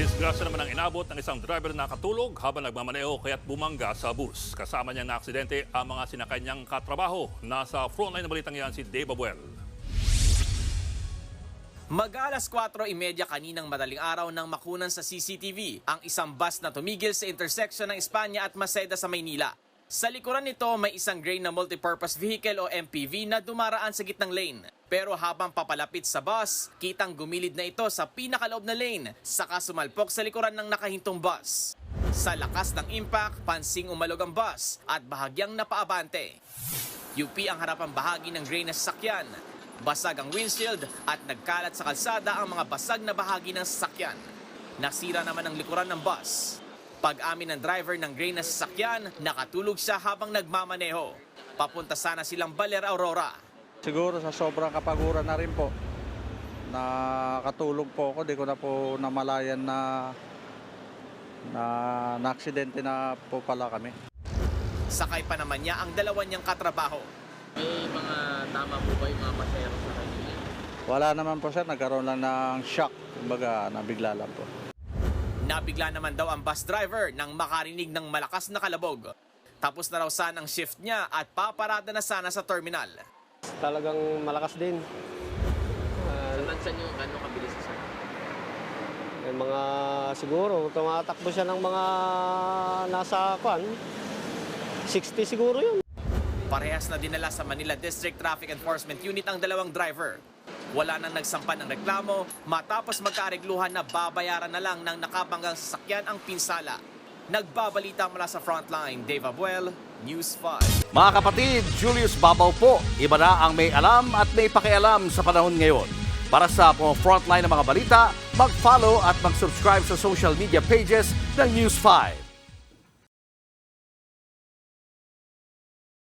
Disgrasya naman ang inabot ng isang driver na nakatulog habang nagmamaneho kaya't bumangga sa bus. Kasama niya na aksidente ang mga sinakay niyang katrabaho. Nasa frontline na balitang yan si Dave Abuel. Mag-alas 4.30 kaninang madaling araw nang makunan sa CCTV ang isang bus na tumigil sa intersection ng Espanya at Maseda sa Maynila. Sa likuran nito may isang gray na multipurpose vehicle o MPV na dumaraan sa gitnang lane. Pero habang papalapit sa bus, kitang gumilid na ito sa pinakaloob na lane, saka sumalpok sa likuran ng nakahintong bus. Sa lakas ng impact, pansing umalog ang bus at bahagyang napaabante. UP ang harapang bahagi ng gray na sasakyan. Basag ang windshield at nagkalat sa kalsada ang mga basag na bahagi ng sasakyan. Nasira naman ang likuran ng bus. Pag-amin ng driver ng gray na sasakyan, nakatulog siya habang nagmamaneho. Papunta sana silang Baler Aurora. Siguro sa sobrang kapaguran na rin po. Nakatulog po ako, di ko na po namalayan na na na-aksidente na po pala kami. Sakay pa naman niya ang dalawa niyang katrabaho. May mga tama po ba yung mga pasero sa kanila? Wala naman po sir, nagkaroon lang ng shock. Kumbaga, nabigla lang po. Nabigla naman daw ang bus driver nang makarinig ng malakas na kalabog. Tapos na raw sana ang shift niya at paparada na sana sa terminal. talagang malakas din. Ah, Sa lansan yung gano'ng kabilis sa may mga siguro, tumatakbo siya ng mga nasa kwan, 60 siguro yun. Parehas na dinala sa Manila District Traffic Enforcement Unit ang dalawang driver. Wala nang nagsampan ng reklamo matapos magkaaregluhan na babayaran na lang ng nakabanggang sasakyan ang pinsala. Nagbabalita mula sa frontline, Dave Abuel, News 5. Mga kapatid, Julius Babaw po. Iba na ang may alam at may pakialam sa panahon ngayon. Para sa mga frontline ng mga balita, mag-follow at mag-subscribe sa social media pages ng News 5.